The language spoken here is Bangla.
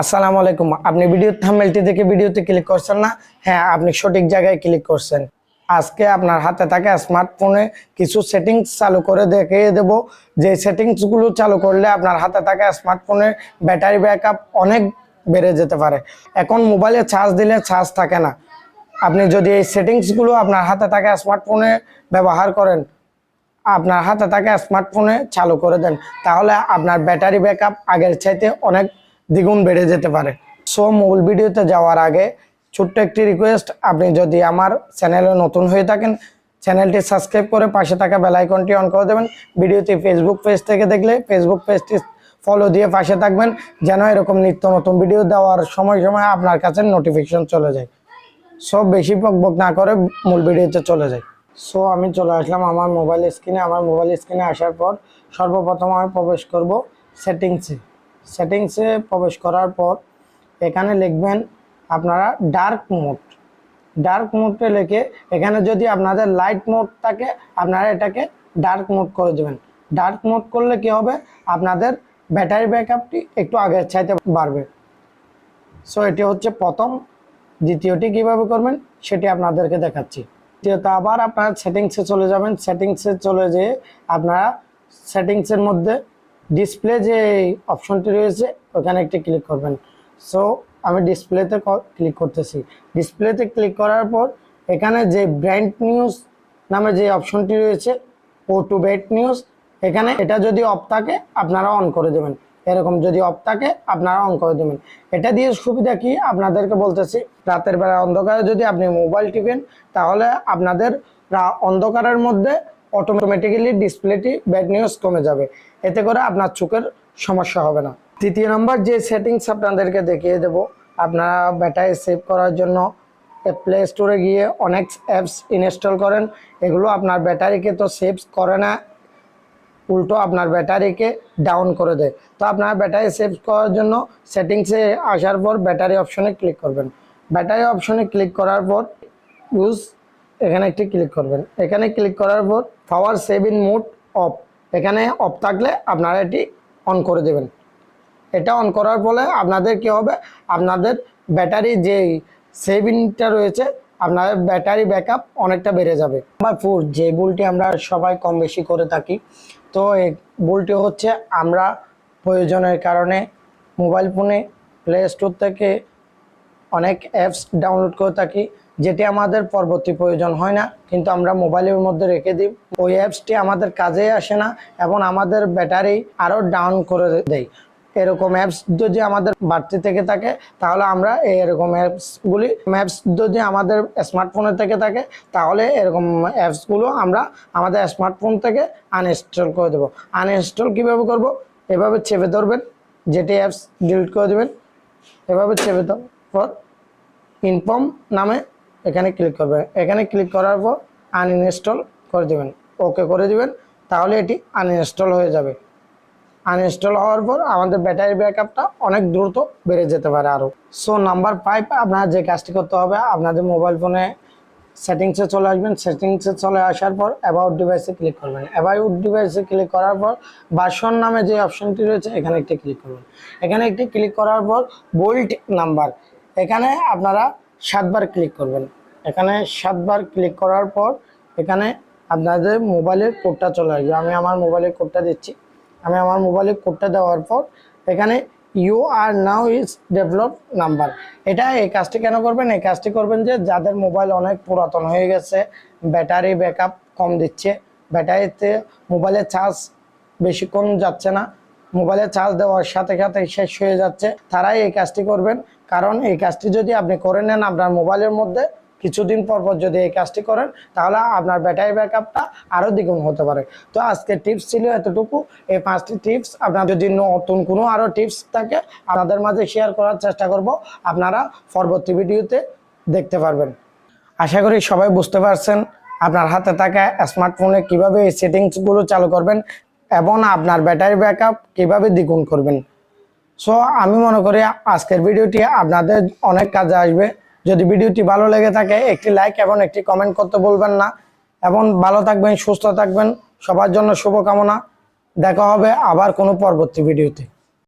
আসসালামু আলাইকুম। আপনি ভিডিও থাম্বনেলটি দেখে ভিডিওতে ক্লিক করছেন না? হ্যাঁ আপনি সঠিক জায়গায় ক্লিক করছেন। আজকে আপনার হাতে থাকা স্মার্টফোনে কিছু সেটিংস চালু করে দেখিয়ে দেব। যে সেটিংসগুলো চালু করলে আপনার হাতে থাকা স্মার্টফোনের ব্যাটারি ব্যাকআপ অনেক বেড়ে যেতে পারে। এখন মোবাইলে চার্জ দিলে চার্জ থাকে না। আপনি যদি এই সেটিংসগুলো আপনার হাতে থাকা স্মার্টফোনে ব্যবহার করেন, আপনার হাতে থাকা স্মার্টফোনে চালু করে দেন, তাহলে আপনার ব্যাটারি ব্যাকআপ আগের চাইতে অনেক দ্বিগুণ বেড়ে যেতে পারে। সো মূল ভিডিওতে যাওয়ার আগে ছোট্ট একটি রিকোয়েস্ট আপনি যদি আমার চ্যানেলে নতুন হয়ে থাকেন চ্যানেলটি সাবস্ক্রাইব করে পাশে থাকা বেল আইকনটি অন করে দেবেন। ভিডিওটি ফেসবুক পেজ থেকে দেখলে ফেসবুক পেজটি ফলো দিয়ে পাশে থাকবেন, যেন এরকম নিত্য নতুন ভিডিও দেওয়ার সময় সময় আপনার কাছে নোটিফিকেশন চলে যায়। সব বেশি বকবক না করে মূল ভিডিওতে চলে যায়। সো আমি চলে আসলাম আমার মোবাইল স্ক্রিনে আমার মোবাইল স্ক্রিনে আসার পর সর্বপ্রথম আমি প্রবেশ করব সেটিংসে সেটিংসে প্রবেশ করার পর এখানে লিখবেন আপনারা ডার্ক মোড ডার্ক মোডে লিখে এখানে যদি আপনাদের লাইট মোড থাকে, আপনারা এটাকে ডার্ক মোড করে দেবেন। ডার্ক মোড করলে কি হবে? আপনাদের ব্যাটারি ব্যাকআপটি একটু আগের চাইতে বাড়বে। সো এটি হচ্ছে প্রথম। দ্বিতীয়টি কীভাবে করবেন? সেটি আপনাদেরকে দেখাচ্ছি। দ্বিতীয়ত আবার আপনারা সেটিংসে চলে যাবেন। সেটিংসে চলে যেয়ে আপনারা সেটিংসের মধ্যে ডিসপ্লে যে অপশনটি রয়েছে, ওখানে একটি ক্লিক করবেন। সো আমি ডিসপ্লেতে ক্লিক করতেছি। ডিসপ্লেতে ক্লিক করার পর, এখানে যে ব্র্যান্ড নিউজ নামে যে অপশনটি রয়েছে ও টু বেট নিউজ এখানে এটা যদি অফ থাকে, আপনারা অন করে দেবেন। এরকম যদি অফ থাকে, আপনারা অন করে দেবেন। এটা দিয়ে সুবিধা কি? আপনাদেরকে বলতেছি, রাতের বেলা অন্ধকারে যদি আপনি মোবাইল টিপেন, তাহলে আপনাদের অন্ধকারের মধ্যে অটোমেটিক্যালি ডিসপ্লেটি ব্যাড নিউজ কমে যাবে। এতে করে আপনার চোখের সমস্যা হবে না। তৃতীয় নম্বর যে সেটিংস আপনাদেরকে দেখিয়ে দেব, আপনারা ব্যাটারি সেভ করার জন্য প্লে স্টোরে গিয়ে অনেক অ্যাপস ইনস্টল করেন। এগুলো আপনার ব্যাটারিকে তো সেভ করে না, উল্টো আপনার ব্যাটারিকে ডাউন করে দেয়। তো আপনার ব্যাটারি সেভ করার জন্য সেটিংসে আসার পর ব্যাটারি অপশনে ক্লিক করবেন। ব্যাটারি অপশনে ক্লিক করার পর ইউজ এখানে একটি ক্লিক করবেন। এখানে ক্লিক করার পর পাওয়ার সেভিং মোড অফ এখানে অফ থাকলে আপনারা এটি অন করে দেবেন। এটা অন করার ফলে আপনাদের কি হবে? আপনাদের ব্যাটারি যে সেভিংটা রয়েছে, আপনাদের ব্যাটারি ব্যাকআপ অনেকটা বেড়ে যাবে। নাম্বার ফোর যে ভুলটি আমরা সবাই কম বেশি করে থাকি, তো এই ভুলটি হচ্ছে আমরা প্রয়োজনের কারণে মোবাইল ফোনে প্লে স্টোর থেকে অনেক অ্যাপস ডাউনলোড করে থাকি, যেটি আমাদের পরবর্তী প্রয়োজন হয় না, কিন্তু আমরা মোবাইলের মধ্যে রেখে দিই। ওই অ্যাপসটি আমাদের কাজে আসে না এবং আমাদের ব্যাটারি আরও ডাউন করে দেয়। এরকম অ্যাপস যদি আমাদের বাড়তি থেকে থাকে, তাহলে আমরা এরকম অ্যাপসগুলি অ্যাপস যদি আমাদের স্মার্টফোনে থেকে থাকে, তাহলে এরকম অ্যাপসগুলো আমরা আমাদের স্মার্টফোন থেকে আনইনস্টল করে দেবো। আনইনস্টল কীভাবে করব? এভাবে চেপে ধরবেন, যেটি অ্যাপস ডিলিট করে দেবেন, এভাবে চেপে দেওয়ার পর ইনফর্ম নামে এখানে ক্লিক করবেন এখানে ক্লিক করার পর আনইনস্টল করে দেবেন। ওকে করে দিবেন, তাহলে এটি আনইনস্টল হয়ে যাবে। আনইনস্টল হওয়ার পর আমাদের ব্যাটারি ব্যাকআপটা অনেক দ্রুত বেড়ে যেতে পারে আরও সো নাম্বার ফাইভ আপনার যে কাজটি করতে হবে, আপনাদের মোবাইল ফোনে সেটিংসে চলে আসবেন। সেটিংসে চলে আসার পর অ্যাবাউট ডিভাইসে ক্লিক করবেন। অ্যাবাউট ডিভাইসে ক্লিক করার পর বাসন নামে যে অপশনটি রয়েছে, এখানে একটি ক্লিক করবেন। এখানে একটি ক্লিক করার পর বোল্ট নাম্বার এখানে আপনারা সাতবার ক্লিক করবেন। এখানে সাতবার ক্লিক করার পর এখানে আপনাদের মোবাইলের কোডটা চলে আসবে। আমি আমার মোবাইলের কোডটা দিচ্ছি। আমি আমার মোবাইলের কোডটা দেওয়ার পর এখানে you are now is develop number এটা এই কাজটি কেন করবেন? এই কাজটি করবেন যে যাদের মোবাইল অনেক পুরাতন হয়ে গেছে ব্যাটারি ব্যাকআপ কম দিচ্ছে ব্যাটারিতে মোবাইলের চার্জ বেশিক্ষণ যাচ্ছে না। মোবাইলে চার্জ দেওয়ার সাথে সাথে শেষ হয়ে যাচ্ছে। তারাই এই কাজটি করবেন। কারণ এই কাজটি যদি আপনি করে নেন আপনার মোবাইলের মধ্যে, কিছুদিন পর পর যদি এই কাজটি করেন, তাহলে আপনার ব্যাটারি ব্যাকআপটা আরও দ্বিগুণ হতে পারে। তো আজকে টিপস ছিল এতটুকু। এই পাঁচটি টিপস, আপনার যদি নতুন কোনো আরও টিপস থাকে, আপনাদের মাঝে শেয়ার করার চেষ্টা করব। আপনারা পরবর্তী ভিডিওতে দেখতে পারবেন। আশা করি সবাই বুঝতে পারছেন আপনার হাতে থাকা স্মার্টফোনে কীভাবে এই সেটিংসগুলো চালু করবেন এবং আপনার ব্যাটারি ব্যাকআপ কীভাবে দ্বিগুণ করবেন। সো আমি মনে করি আজকের ভিডিওটি আপনাদের অনেক কাজে আসবে। যদি ভিডিওটি ভালো লেগে থাকে, একটি লাইক এবং একটি কমেন্ট করতে বলবেন না। এবং ভালো থাকবেন, সুস্থ থাকবেন। সবার জন্য শুভকামনা। দেখা হবে আবার কোনো পরবর্তী ভিডিওতে।